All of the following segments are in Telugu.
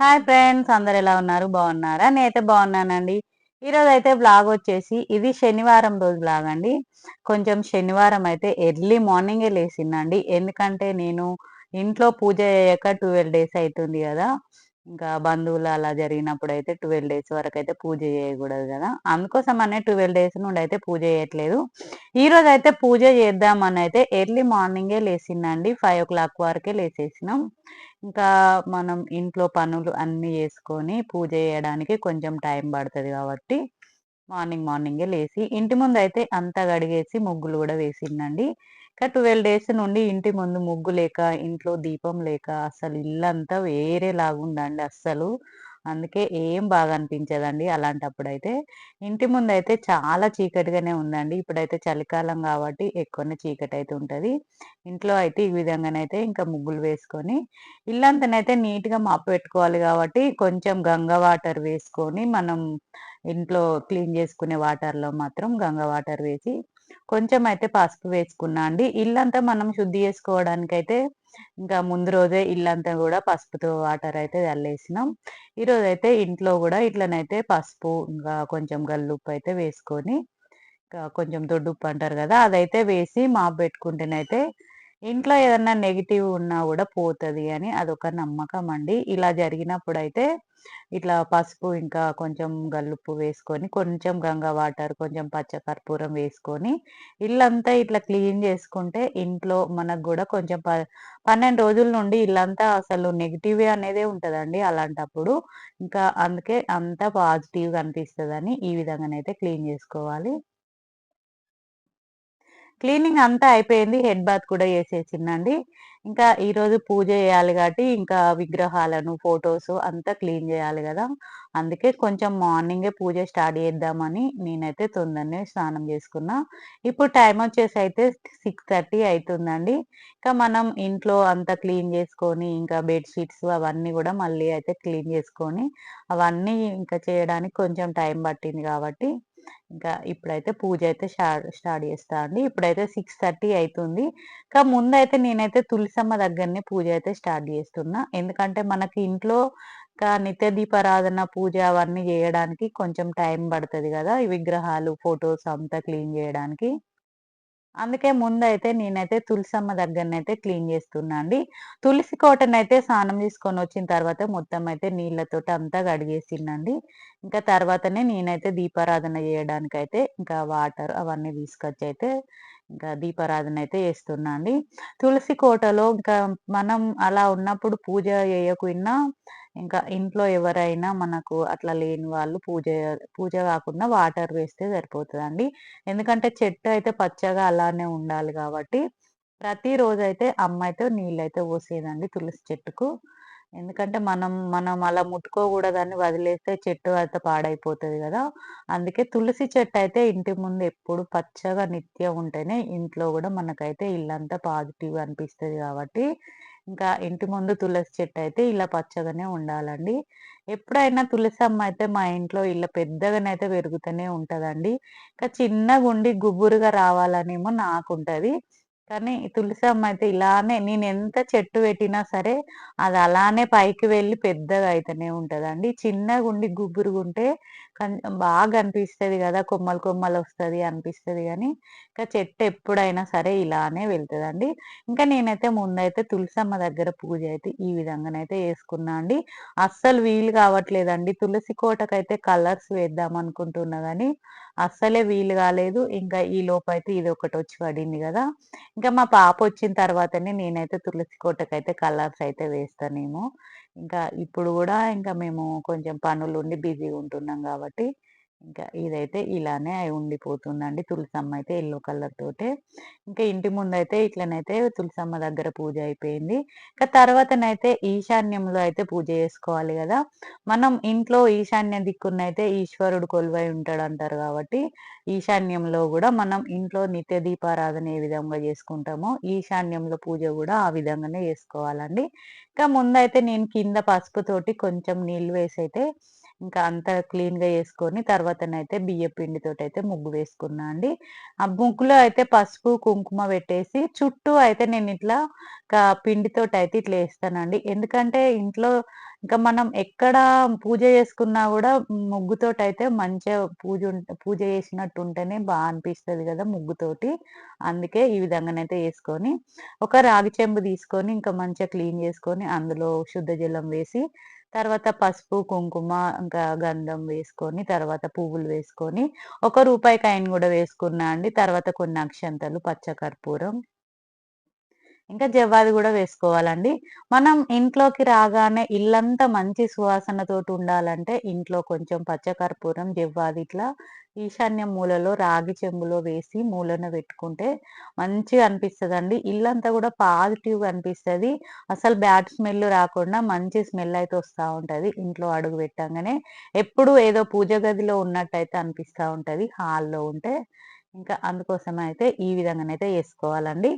హాయ్ ఫ్రెండ్స్ అందరు ఎలా ఉన్నారు? బాగున్నారా? నేనైతే బాగున్నానండి. ఈరోజు అయితే బ్లాగ్ వచ్చేసి ఇది శనివారం రోజు బ్లాగ్ అండి. కొంచెం శనివారం అయితే ఎర్లీ మార్నింగే లేచిందండి. ఎందుకంటే నేను ఇంట్లో పూజ చేయక ట్వెల్వ్ డేస్ అవుతుంది కదా. ఇంకా బంధువులు అలా జరిగినప్పుడు అయితే ట్వెల్వ్ డేస్ వరకు అయితే పూజ చేయకూడదు కదా. అందుకోసం అనే ట్వెల్వ్ డేస్ నుండి అయితే పూజ చేయట్లేదు. ఈ రోజు అయితే పూజ చేద్దామని అయితే ఎర్లీ మార్నింగే లేచిందండి. ఫైవ్ ఓ క్లాక్ వరకే లేచేసినాం. ఇంకా మనం ఇంట్లో పనులు అన్నీ చేసుకొని పూజ చేయడానికి కొంచెం టైం పడుతుంది కాబట్టి మార్నింగ్ మార్నింగే లేచి ఇంటి ముందు అయితే అంతా గడిగేసి ముగ్గులు కూడా వేసిందండి. ఇంకా ట్వెల్వ్ డేస్ నుండి ఇంటి ముందు ముగ్గు లేక ఇంట్లో దీపం లేక అసలు ఇల్లంతా వేరే లాగుందండి అస్సలు. అందుకే ఏం బాగా అనిపించదండి అలాంటప్పుడైతే. ఇంటి ముందు అయితే చాలా చీకటిగానే ఉందండి. ఇప్పుడైతే చలికాలం కాబట్టి ఎక్కువనే చీకటి అయితే ఉంటుంది. ఇంట్లో అయితే ఈ విధంగానైతే ఇంకా ముగ్గులు వేసుకొని ఇల్లంతనైతే నీట్గా మాపు పెట్టుకోవాలి కాబట్టి కొంచెం గంగ వాటర్ వేసుకొని మనం ఇంట్లో క్లీన్ చేసుకునే వాటర్లో మాత్రం గంగ వాటర్ వేసి కొంచెం అయితే పసుపు వేసుకున్నా అండి. ఇల్లంతా మనం శుద్ధి చేసుకోవడానికైతే ఇంకా ముందు రోజే ఇల్లంతా కూడా పసుపుతో వాటర్ అయితే చల్లేసినాం. ఈరోజు అయితే ఇంట్లో కూడా ఇట్లనైతే పసుపు ఇంకా కొంచెం గల్లుప్పు అయితే వేసుకొని ఇంకా కొంచెం దొడ్డుప్పు అంటారు కదా అదైతే వేసి మాపు పెట్టుకుంటేనైతే ఇంట్లో ఏదన్నా నెగిటివ్ ఉన్నా కూడా పోతుంది అని అదొక నమ్మకం అండి. ఇలా జరిగినప్పుడు అయితే ఇట్లా పసుపు ఇంకా కొంచెం గల్లుప్పు వేసుకొని కొంచెం గంగా వాటర్ కొంచెం పచ్చకర్పూరం వేసుకొని ఇల్లంతా ఇట్లా క్లీన్ చేసుకుంటే ఇంట్లో మనకు కూడా కొంచెం ప పన్నెండు రోజుల నుండి ఇల్లంతా అసలు నెగిటివే అనేదే ఉంటుందండి అలాంటప్పుడు. ఇంకా అందుకే అంతా పాజిటివ్గా అనిపిస్తుందని ఈ విధంగానైతే క్లీన్ చేసుకోవాలి. క్లీనింగ్ అంతా అయిపోయింది హెడ్ బాత్ కూడా చేసేసిందండి. ఇంకా ఈరోజు పూజ చేయాలి కాబట్టి ఇంకా విగ్రహాలను ఫొటోస్ అంతా క్లీన్ చేయాలి కదా. అందుకే కొంచెం మార్నింగే పూజ స్టార్ట్ చేద్దామని నేనైతే తొందరనే స్నానం చేసుకున్నా. ఇప్పుడు టైం వచ్చేసి అయితే సిక్స్ థర్టీ అవుతుందండి ఇంకా మనం ఇంట్లో అంతా క్లీన్ చేసుకొని ఇంకా బెడ్షీట్స్ అవన్నీ కూడా మళ్ళీ అయితే క్లీన్ చేసుకొని అవన్నీ ఇంకా చేయడానికి కొంచెం టైం పట్టింది కాబట్టి ఇంకా ఇప్పుడైతే పూజ అయితే స్టార్ట్ స్టార్ట్ చేస్తా అండి. ఇప్పుడైతే సిక్స్ థర్టీ అవుతుంది ఇంకా ముందైతే నేనైతే తులసమ్మ దగ్గరనే పూజ అయితే స్టార్ట్ చేస్తున్నా. ఎందుకంటే మనకి ఇంట్లో ఇంకా నిత్య దీపారాధన పూజ అవన్నీ చేయడానికి కొంచెం టైం పడుతుంది కదా ఈ విగ్రహాలు ఫొటోస్ అంతా క్లీన్ చేయడానికి. అందుకే ముందైతే నేనైతే తులసమ్మ దగ్గరనైతే క్లీన్ చేస్తున్నా అండి. తులసి కోటనైతే స్నానం తీసుకొని వచ్చిన తర్వాత మొత్తం అయితే నీళ్ళతోటి అంతా కడిగేసిందండి ఇంకా తర్వాతనే నేనైతే దీపారాధన చేయడానికి అయితే ఇంకా వాటర్ అవన్నీ తీసుకొచ్చి అయితే ఇంకా దీపారాధన అయితే చేస్తున్నా అండి. తులసి కోటలో ఇంకా మనం అలా ఉన్నప్పుడు పూజ చేయకున్నా ఇంకా ఇంట్లో ఎవరైనా మనకు అట్లా లేని వాళ్ళు పూజ పూజ కాకుండా వాటర్ వేస్తే సరిపోతుందండి. ఎందుకంటే చెట్టు అయితే పచ్చగా అలానే ఉండాలి కాబట్టి ప్రతిరోజు అయితే అమ్మ అయితే నీళ్ళు అయితే పోసేదండి తులసి చెట్టుకు. ఎందుకంటే మనం మనం అలా ముట్టుకోకూడదని వదిలేస్తే చెట్టు అయితే పాడైపోతుంది కదా. అందుకే తులసి చెట్టు అయితే ఇంటి ముందు ఎప్పుడు పచ్చగా నిత్యం ఉంటేనే ఇంట్లో కూడా మనకైతే ఇల్లంతా పాజిటివ్ అనిపిస్తుంది కాబట్టి ఇంకా ఇంటి ముందు తులసి చెట్టు అయితే ఇలా పచ్చగానే ఉండాలండి. ఎప్పుడైనా తులసి అమ్మ అయితే మా ఇంట్లో ఇలా పెద్దగానైతే పెరుగుతూనే ఉంటుందండి. ఇంకా చిన్నగా ఉండి గుబురుగా రావాలనేమో నాకు ఉంటుంది కానీ తులసి అమ్మ అయితే ఇలానే నేను ఎంత చెట్టు పెట్టినా సరే అది అలానే పైకి వెళ్ళి పెద్దగా అయితేనే ఉంటుందండి. చిన్నగా ఉండి గుబురుగుంటే బాగా అనిపిస్తుంది కదా కొమ్మలు కొమ్మలు వస్తుంది అనిపిస్తుంది కానీ ఇంకా చెట్టు ఎప్పుడైనా సరే ఇలానే వెళ్తుందండి. ఇంకా నేనైతే ముందైతే తులసమ్మ దగ్గర పూజ అయితే ఈ విధంగానైతే వేసుకున్నా అండి. అస్సలు వీలు కావట్లేదండి. తులసి కోటకైతే కలర్స్ వేద్దాం అనుకుంటున్నా కానీ అస్సలే వీలు కాలేదు. ఇంకా ఈ లోపైతే అయితే ఇది ఒకటి వచ్చి పడింది కదా. ఇంకా మా పాప వచ్చిన తర్వాతనే నేనైతే తులసి కోటకైతే కలర్స్ అయితే వేస్తానేమో ఇంకా ఇప్పుడు కూడా ఇంకా మేము కొంచెం పనులు ఉండి బిజీగా ఉంటున్నాం కాబట్టి ఇంకా ఇదైతే ఇలానే ఉండిపోతుందండి. తులసమ్మ అయితే ఎల్లో కలర్ తోటే. ఇంకా ఇంటి ముందు అయితే ఇట్లనైతే తులసమ్మ దగ్గర పూజ అయిపోయింది. ఇంకా తర్వాతనైతే ఈశాన్యంలో అయితే పూజ చేసుకోవాలి కదా. మనం ఇంట్లో ఈశాన్య దిక్కునైతే ఈశ్వరుడు కొలువై ఉంటాడు అంటారు కాబట్టి ఈశాన్యంలో కూడా మనం ఇంట్లో నిత్య దీపారాధన ఏ విధంగా చేసుకుంటామో ఈశాన్యంలో పూజ కూడా ఆ విధంగానే చేసుకోవాలండి. ఇంకా ముందైతే నేను కింద పసుపుతోటి కొంచెం నీళ్ళు వేసి అయితే ఇంకా అంతా క్లీన్గా వేసుకొని తర్వాతనైతే బియ్య పిండితో అయితే ముగ్గు వేసుకున్నా అండి ఆ ముగ్గులో అయితే పసుపు కుంకుమ పెట్టేసి చుట్టూ అయితే నేను ఇట్లా పిండితోటి అయితే ఇట్లా వేస్తానండి ఎందుకంటే ఇంట్లో ఇంకా మనం ఎక్కడ పూజ చేసుకున్నా కూడా ముగ్గుతోటి అయితే మంచిగా పూజ పూజ చేసినట్టు ఉంటేనే బాగా అనిపిస్తుంది కదా ముగ్గుతోటి. అందుకే ఈ విధంగానైతే వేసుకొని ఒక రాగి చెంబు తీసుకొని ఇంకా మంచిగా క్లీన్ చేసుకొని, అందులో శుద్ధ జలం వేసి, తర్వాత పసుపు, కుంకుమ, ఇంకా గంధం వేసుకొని, తర్వాత పువ్వులు వేసుకొని, ఒక రూపాయి కాయిన్ కూడా వేసుకున్నా అండి. తర్వాత కొన్ని అక్షంతలు, పచ్చ కర్పూరం ఇంకా జవ్వాది కూడా వేసుకోవాలండి. మనం ఇంట్లోకి రాగానే ఇల్లంతా మంచి సువాసనతోటి ఉండాలంటే, ఇంట్లో కొంచెం పచ్చకర్పూరం జవ్వాది ఇట్లా ఈశాన్య మూలలో రాగి చెంబులో వేసి మూలన పెట్టుకుంటే మంచిగా అనిపిస్తుంది అండి ఇల్లంతా కూడా పాజిటివ్‌గా అనిపిస్తుంది అసలు బ్యాడ్ స్మెల్ రాకుండా మంచి స్మెల్ అయితే వస్తూ ఉంటుంది ఇంట్లో అడుగు పెట్టంగానే. ఎప్పుడు ఏదో పూజ గదిలో ఉన్నట్టయితే అనిపిస్తూ ఉంటుంది హాల్‌లో ఉంటే. ఇంకా అందుకోసం అయితే ఈ విధంగానైతే వేసుకోవాలండి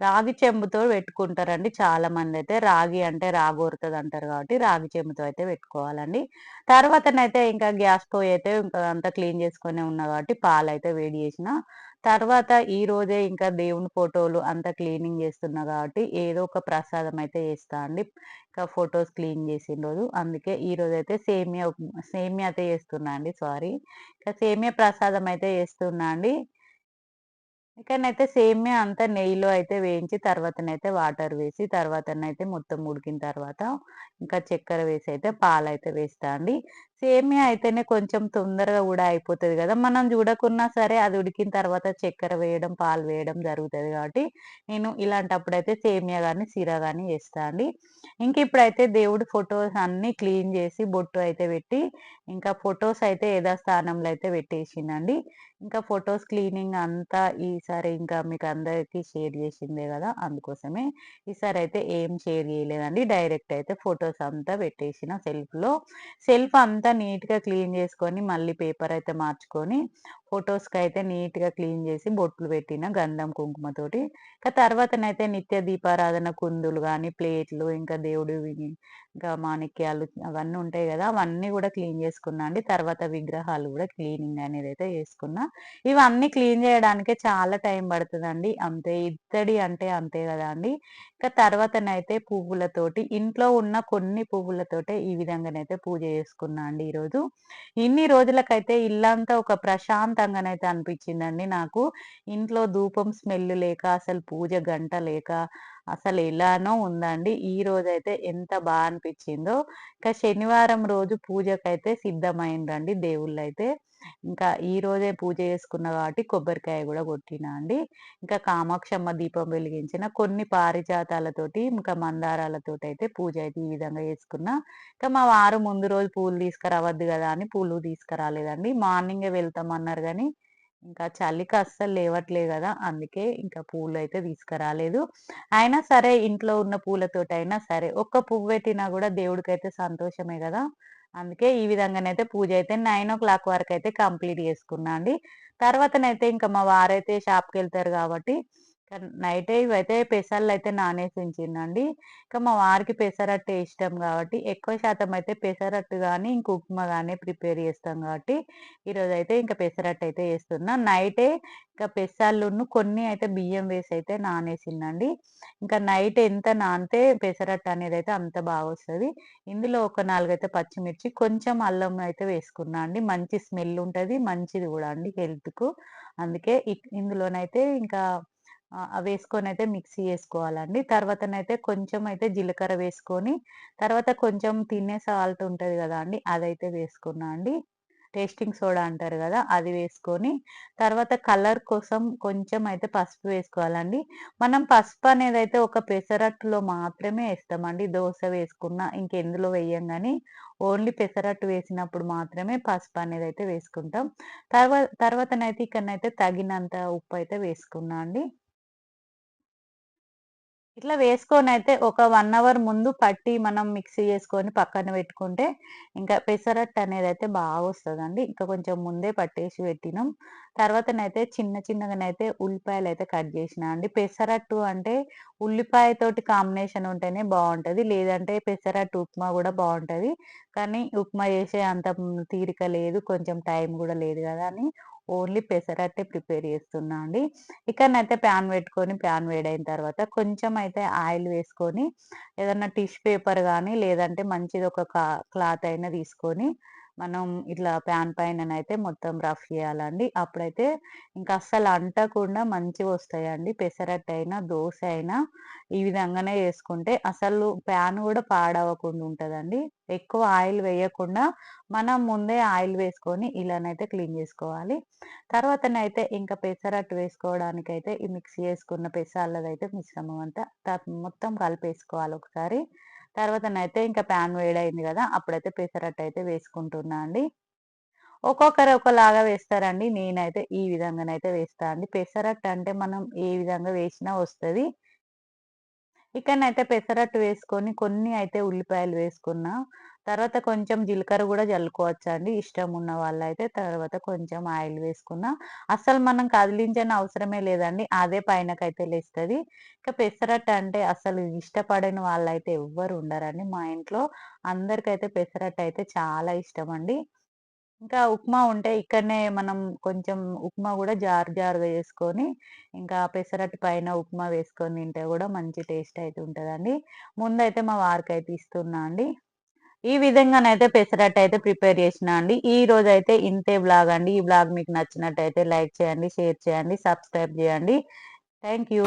రాగి చెంబుతో పెట్టుకుంటారండి చాలా మంది అయితే రాగి అంటే రాగోరుతదంటారు కాబట్టి రాగి చెంబుతో అయితే పెట్టుకోవాలండి. తర్వాతనైతే ఇంకా గ్యాస్ పొయ్యి అయితే ఇంకా అంతా క్లీన్ చేసుకొని ఉన్నా కాబట్టి పాలు అయితే వేడి చేసిన. తర్వాత ఈ రోజే ఇంకా దేవుని ఫోటోలు అంతా క్లీనింగ్ చేస్తున్నా కాబట్టి ఏదో ఒక ప్రసాదం అయితే చేస్తా అండి. ఇంకా ఫోటోస్ క్లీన్ చేసిన రోజు. అందుకే ఈరోజైతే సేమియా సేమియా అయితే చేస్తున్నా అండి సారీ. ఇంకా సేమియా ప్రసాదం అయితే చేస్తున్నా అండి. ఇక్కడనైతే సేమియా అంతా నెయ్యిలో అయితే వేయించి తర్వాతనైతే వాటర్ వేసి తర్వాతనైతే మొత్తం ఉడికిన తర్వాత ఇంకా చక్కెర వేసి అయితే పాలైతే వేస్తా అండి. సేమియా అయితేనే కొంచెం తొందరగా కూడా అయిపోతుంది కదా మనం చూడకున్నా సరే అది ఉడికిన తర్వాత చక్కెర వేయడం, పాలు వేయడం జరుగుతుంది కాబట్టి నేను ఇలాంటప్పుడు అయితే సేమియా కానీ సిర కానీ చేస్తా అండి. ఇంక ఇప్పుడైతే దేవుడి ఫోటోస్ అన్నీ క్లీన్ చేసి బొట్టు అయితే పెట్టి ఇంకా ఫొటోస్ అయితే యథాస్థానంలో అయితే పెట్టేసిందండి ఇంకా ఫొటోస్ క్లీనింగ్ అంతా ఈసారి ఇంకా మీకు అందరికీ షేర్ చేసిందే కదా అందుకోసమే. ఈసారి అయితే ఏం షేర్ చేయలేదండి. డైరెక్ట్ అయితే ఫొటోస్ అంతా పెట్టేసిన సెల్ఫ్‌లో. సెల్ఫ్ అంతా నీట్‌గా క్లీన్ చేసుకొని మళ్ళీ పేపర్ అయితే మార్చుకొని ఫొటోస్కి అయితే నీట్‌గా క్లీన్ చేసి బొట్లు పెట్టిన గంధం, కుంకుమతోటి. ఇంకా తర్వాతనైతే నిత్య దీపారాధన కుందులు కానీ ప్లేట్లు ఇంకా దేవుడివి ఇంకా మాణిక్యాలు అవన్నీ ఉంటాయి కదా అవన్నీ కూడా క్లీన్ చేసుకున్నా అండి. తర్వాత విగ్రహాలు కూడా క్లీనింగ్ అనేది అయితే చేసుకున్నా. ఇవన్నీ క్లీన్ చేయడానికే చాలా టైం పడుతుందండి అంతే ఇత్తడి అంటే అంతే కదా అండి ఇంకా తర్వాతనైతే పువ్వులతోటి ఇంట్లో ఉన్న కొన్ని పువ్వులతోటే ఈ విధంగానైతే పూజ చేసుకున్నా అండి ఈరోజు. ఇన్ని రోజులకైతే ఇల్లంతా ఒక ప్రశాంత అయితే అనిపించిందండి నాకు. ఇంట్లో ధూపం స్మెల్ లేక, అసలు పూజ గంట లేక, అసలు ఎలానో ఉందండి. ఈ రోజైతే ఎంత బాగా అనిపించిందో. ఇంకా శనివారం రోజు పూజకైతే సిద్ధమైండ్రండి దేవుళ్ళైతే. ఇంకా ఈ రోజే పూజ చేసుకున్న కాబట్టి కొబ్బరికాయ కూడా కొట్టినా అండి. ఇంకా కామాక్షమ్మ దీపం వెలిగించిన. కొన్ని పారిజాతాలతోటి, ఇంకా మందారాలతోటైతే పూజ అయితే ఈ విధంగా చేసుకున్నా. ఇంకా మా వారు ముందు రోజు పూలు తీసుకురావద్దు కదా అని పూలు తీసుకురాలేదండి. మార్నింగే వెళ్తామన్నారు కానీ ఇంకా చలికి అస్సలు లేవట్లే కదా అందుకే ఇంకా పూలు అయితే తీసుకురాలేదు. అయినా సరే ఇంట్లో ఉన్న పూలతోటైనా సరే ఒక్క పువ్వు పెట్టినా కూడా దేవుడికైతే సంతోషమే కదా అందుకే ఈ విధంగానైతే పూజ అయితే నైన్ ఓ క్లాక్ వరకు అయితే కంప్లీట్ చేసుకున్నా అండి. తర్వాతనైతే ఇంకా మా వారైతే షాప్కి వెళ్తారు కాబట్టి నైట్ ఇవైతే పెసర్లయితే నానేసి నానేసించిందండి ఇక మా వారికి పెసరట్టే ఇష్టం కాబట్టి ఎక్కువ శాతం అయితే పెసరట్టు కానీ ఇంక ఉప్మా కానీ ప్రిపేర్ చేస్తాం గాబట్టి ఈరోజైతే ఇంక పెసరట్టయితే చేస్తున్నా. నైటే ఇంకా పెసర్లును కొన్ని అయితే బియ్యం వేసి అయితే నానేసిందండి ఇంకా నైట్ ఎంత నానితే పెసరట్టు అయితే అంత బాగా వస్తుంది ఇందులో ఒక నాలుగైతే పచ్చిమిర్చి, కొంచెం అల్లం అయితే వేసుకున్నా అండి. మంచి స్మెల్ ఉంటుంది మంచిది కూడా అండి హెల్త్‌కు. అందుకే ఇందులోనైతే ఇంకా వేసుకొని అయితే మిక్సీ చేసుకోవాలండి. తర్వాతనైతే కొంచెం అయితే జీలకర్ర వేసుకొని, తర్వాత కొంచెం తినే సాల్ట్ ఉంటుంది కదా అండి! అదైతే వేసుకున్నా అండి. టేస్టింగ్ సోడా అంటారు కదా అది వేసుకొని, తర్వాత కలర్ కోసం కొంచెం అయితే పసుపు వేసుకోవాలండి. మనం పసుపు అనేది అయితే ఒక పెసరట్టులో మాత్రమే వేస్తామండి దోశ వేసుకున్నా, ఇంకెందులో వేయం కానీ ఓన్లీ పెసరట్టు వేసినప్పుడు మాత్రమే పసుపు అనేది అయితే వేసుకుంటాం. తర్వా తర్వాతనైతే ఇక్కడనైతే తగినంత ఉప్పు అయితే వేసుకున్నా అండి. ఇట్లా వేసుకొని అయితే ఒక వన్ అవర్ ముందు పట్టి మనం మిక్సీ చేసుకొని పక్కన పెట్టుకుంటే, ఇంకా పెసరట్టు వస్తుంది అండి ఇంకా కొంచెం ముందే పట్టేసి పెట్టినాం. తర్వాతనైతే చిన్న చిన్నగానైతే ఉల్లిపాయలు అయితే కట్ చేసిన అండి. పెసరట్టు అంటే ఉల్లిపాయతోటి కాంబినేషన్ ఉంటేనే బాగుంటుంది లేదంటే పెసరట్టు ఉప్మా కూడా బాగుంటుంది కానీ ఉప్మా చేసే అంత తీరిక లేదు. కొంచెం టైం కూడా లేదు కదా అని ఓన్లీ పెసరట్టే ప్రిపేర్ చేస్తున్నా అండి. ఇక్కడనైతే ప్యాన్ పెట్టుకొని ప్యాన్ వేడైన తర్వాత కొంచెం అయితే ఆయిల్ వేసుకొని ఏదన్నా టిష్యూ పేపర్ కానీ లేదంటే మంచిది ఒక క్లాత్ అయినా తీసుకొని మనం ఇట్లా ప్యాన్ పైననైతే మొత్తం రఫ్ చేయాలండి. అప్పుడైతే ఇంకా అస్సలు అంటకుండా మంచిగొస్తాయండి. పెసరట్టయినా, దోస అయినా ఈ విధంగానే చేసుకుంటే అసలు ప్యాన్ కూడా పాడవకుండా ఉంటుందండి ఎక్కువ ఆయిల్ వేయకుండా మనం ముందే ఆయిల్ వేసుకొని ఇలానైతే క్లీన్ చేసుకోవాలి. తర్వాతనైతే ఇంకా పెసరట్టు వేసుకోవడానికైతే ఈ మిక్సీ చేసుకున్న పెసాలదైతే మిశ్రమం అంతా మొత్తం కలిపేసుకోవాలి ఒకసారి. తర్వాతనైతే ఇంకా ప్యాన్ వేడైంది కదా అప్పుడైతే పెసరట్టు అయితే వేసుకుంటున్నా అండి. ఒక్కొక్కరు ఒకలాగా వేస్తారండి. నేనైతే ఈ విధంగానైతే వేస్తా అండి. పెసరట్టు అంటే మనం ఏ విధంగా వేసినా వస్తుంది ఇక్కడనైతే పెసరట్టు వేసుకొని కొన్ని అయితే ఉల్లిపాయలు వేసుకున్నా. తర్వాత కొంచెం జీలకర్ర గూడా జల్లుకోవచ్చండి. ఇష్టం ఉన్న వాళ్ళైతే. తర్వాత కొంచెం ఆయిల్ వేసుకున్నా. అస్సలు మనం కదిలించని అవసరమే లేదండి. అదే పైనకైతే లేస్తుంది ఇంకా పెసరట్టు అంటే అసలు ఇష్టపడని వాళ్ళైతే ఎవ్వరు ఉండరండి మా ఇంట్లో. అందరికైతే పెసరట్టు అయితే చాలా ఇష్టం అండి ఇంకా ఉప్మా ఉంటే ఇక్కడనే మనం కొంచెం ఉప్మా కూడా జారు జారుగా చేసుకొని, ఇంకా పెసరట్టు పైన ఉప్మా వేసుకొని తింటే కూడా మంచి టేస్ట్ అయితే ఉంటుందండి ముందైతే మా వారికైతే ఇస్తున్నా అండి. ఈ విధంగానైతే పెసరట్టయితే ప్రిపేర్ చేసినా అండి. ఈ రోజు ఇంతే బ్లాగ్ అండి. ఈ బ్లాగ్ మీకు నచ్చినట్టయితే లైక్ చేయండి, షేర్ చేయండి, సబ్స్క్రైబ్ చేయండి. Thank you.